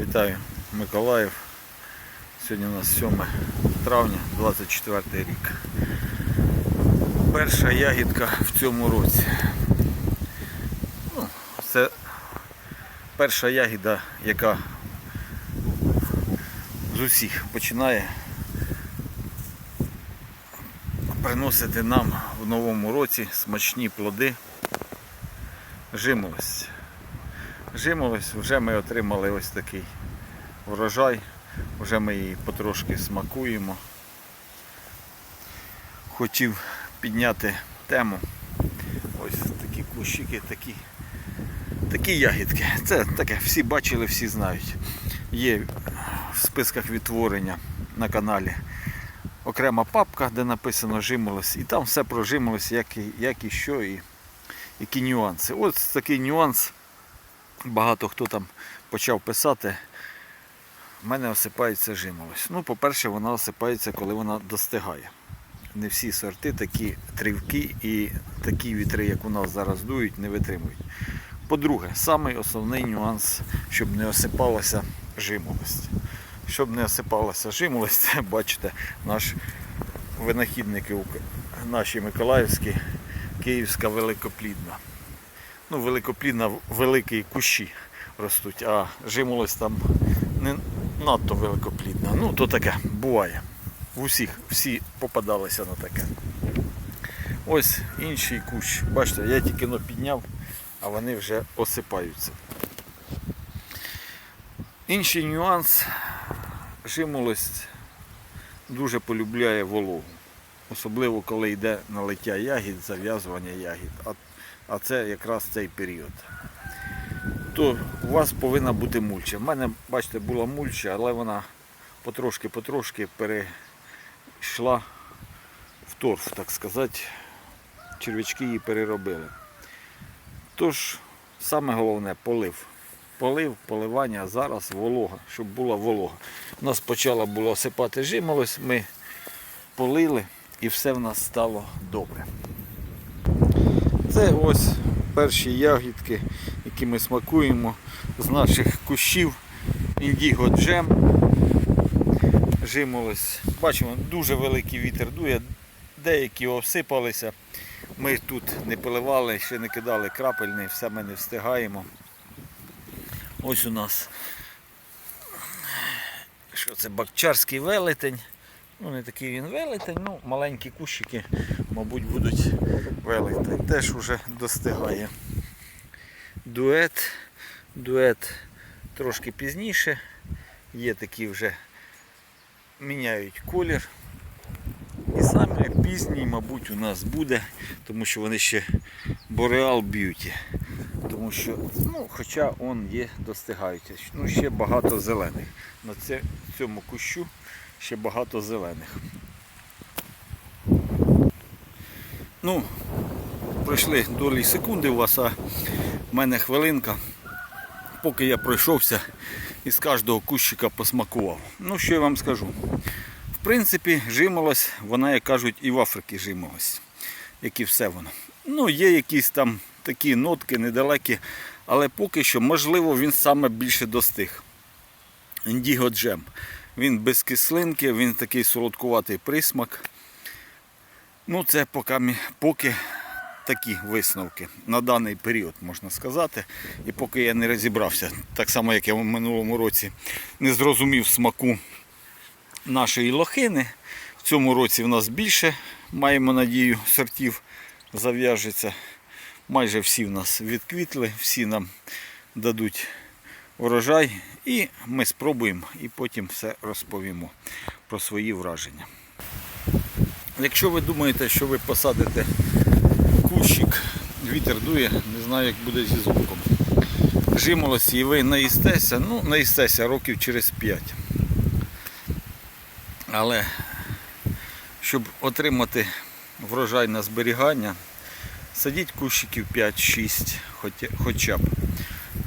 Вітаю, Миколаїв. Сьогодні у нас 7 травня, 24 рік. Перша ягідка в цьому році. Ну, це перша ягіда, яка з усіх починає приносити нам в новому році смачні плоди. Жимолость. Жимолость, вже ми отримали ось такий врожай, вже ми її потрошки смакуємо. Хотів підняти тему. Ось такі кущики, такі, такі ягідки. Це таке, всі бачили, всі знають. Є в списках відтворення на каналі окрема папка, де написано жимолость, і там все про жимолость, як і, як і що, і які нюанси. Ось такий нюанс. Багато хто там почав писати. В мене осипається жимолость. Ну, по-перше, вона осипається, коли вона достигає. Не всі сорти такі тривкі і такі вітри, як у нас зараз дують, не витримують. По-друге, самий основний нюанс, щоб не осипалася жимолость. Щоб не осипалася жимолость, це бачите, наш винахідники наші Миколаївські, Київська великоплідна. Ну, великоплідна, великі кущі ростуть, а жимолость там не надто великоплідна. Ну, то таке буває. В усіх всі попадалися на таке. Ось інший кущ. Бачите, я тільки но підняв, а вони вже осипаються. Інший нюанс. Жимолость дуже полюбляє вологу. Особливо коли йде налиття ягід, зав'язування ягід. А, а це якраз цей період. То у вас повинна бути мульча. У мене, бачите, була мульча, але вона потрошки-потрошки перейшла в торф, так сказати. Черв'ячки її переробили. Тож, саме головне полив. Полив, поливання, зараз волога, щоб була волога. У нас почала було осипати жимолось, ми полили і все в нас стало добре. Це ось перші ягідки, які ми смакуємо з наших кущів. Індіго джем. Жимолось. Бачимо, дуже великий вітер дує, деякі осипалися. Ми тут не поливали, ще не кидали крапельний, все ми не встигаємо. Ось у нас що це бакчарський велетень. Ну, не такий він велетень, ну маленькі кущики, мабуть, будуть велетень. Теж вже достигає. Дует. Дует трошки пізніше. Є такі вже міняють колір. І саме пізній, мабуть, у нас буде, тому що вони ще Boreal Beauty. Тому що, ну, хоча он є достигаючи. Ну, ще багато зелених. На цьому кущу ще багато зелених. Ну, пройшли долі секунди у вас, а в мене хвилинка. Поки я пройшовся і з кожного кущика посмакував. Ну, що я вам скажу. В принципі, жимолость, вона, як кажуть, і в Африці жимолость, як і все воно. Ну, є якісь там такі нотки недалекі, але поки що, можливо, він саме більше достиг. Індіго джем. Він без кислинки, він такий солодкуватий присмак. Ну, це поки, поки такі висновки на даний період, можна сказати. І поки я не розібрався, так само, як я в минулому році не зрозумів смаку нашої лохини. В цьому році в нас більше, маємо надію, сортів зав'яжеться. Майже всі в нас відквітли, всі нам дадуть урожай і ми спробуємо і потім все розповімо про свої враження. Якщо ви думаєте, що ви посадите кущик, вітер дує, не знаю, як буде зі звуком. Жимолості і ви наїстеся, ну, наїстеся років через 5. Але щоб отримати врожай на зберігання, садіть кущиків 5-6 хоча- б.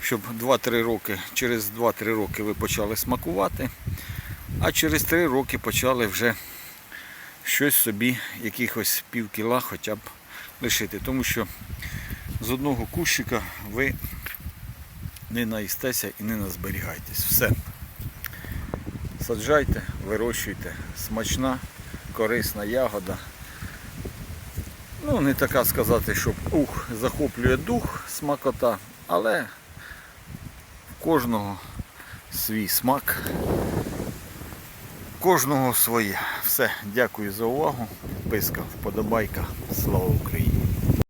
Щоб 2-3 роки, через 2-3 роки ви почали смакувати, а через 3 роки почали вже щось собі, якихось пів кіла хоча б лишити. Тому що з одного кущика ви не наїстеся і не назберігайтесь. Все. Саджайте, вирощуйте. Смачна, корисна ягода. Ну, не така сказати, щоб ух, захоплює дух смакота, але кожного свій смак. Кожного своє. Все, дякую за увагу. Підписка, вподобайка. Слава Україні!